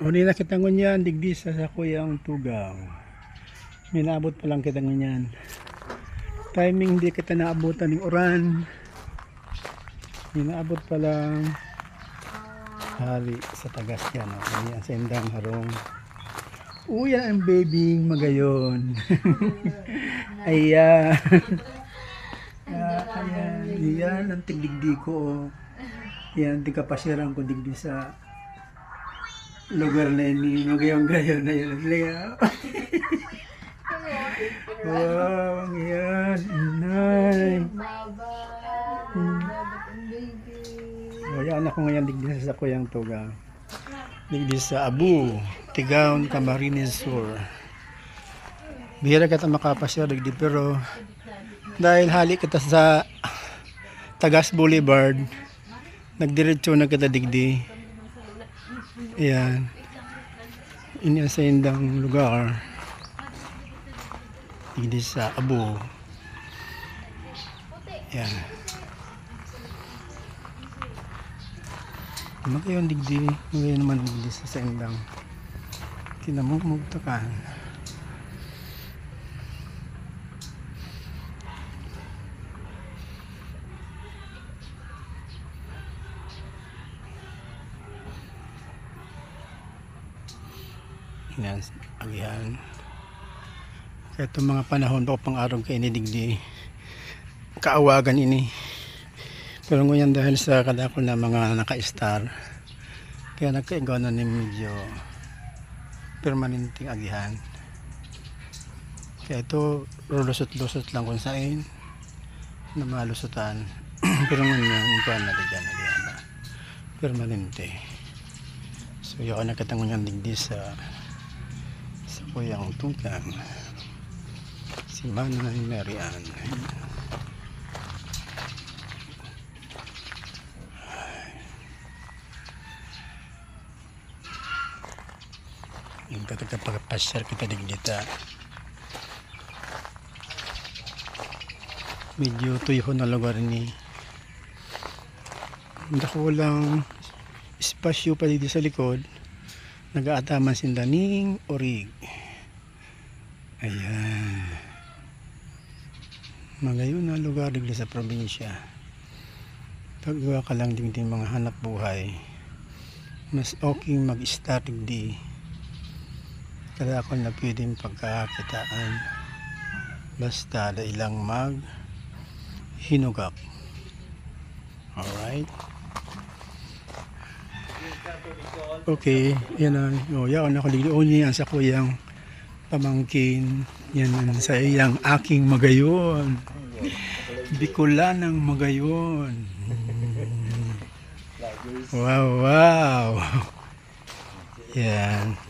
Uli na kita ngunyan, digdi sa sa kuyang tugaw. Minabot pa lang kita ngunyan. Timing di kita naabutan ng oran. Minaabot pa lang hari sa tagas yan. Oh. Ayan, sa indang harong. Uyan ang baby magayon. ayan. Ayan. Yan ang tigdigdi ko. Oh. Yan, di kapasyaran ko digdi sa lugar na ini magayong gayon na yun. Wow, ang yan. Inay. O, yan ako ngayon digdi sa kuyang tuga. Digdi sa Abu, Tigaon, Camarines Sur. Bihira kita makapasya digdi pero dahil hali kita sa Tagas Boulevard, nagdiretso na kita digdi. Ayan. Indang lugar. Digdi sa Abu. Ayan. Magayon digdi. Magayon naman digdi sa sa indang. Kinamumugtakan. Yan, agihan. Kaya itong mga panahon pa pang araw kay inidigdi. Kaawagan ini. Pero ngayon dahil sa kadakol na mga naka-star, kaya nagkaigaw na ni medyo permanenteng agihan. Kaya ito, lulusot-lusot lang kung saan na malusutan. Pero ngayon, yung kuhan na dyan, na. Permanente. So, yun na katangon yung digdi sa kuyang tugang si Manay Marian yung katagapagpasyar kita digdita medyo tuyo na lugar ni dako lang espasyo pa dito sa likod nag-aataman sinda ning orig. Ayan. Magayon na lugar digli sa probinsya. Paggawa ka lang din mga hanap buhay. Mas okay mag-start digdi kada ako na pwedeng pagkakakitaan. Basta da ilang mag hinugak alright Okay, yan ang oh, yaon ako liglion niya sa kuyang pamangkin. Yan ang sa iyang aking magayon. Bikulan ng magayon. Wow, wow. Yan.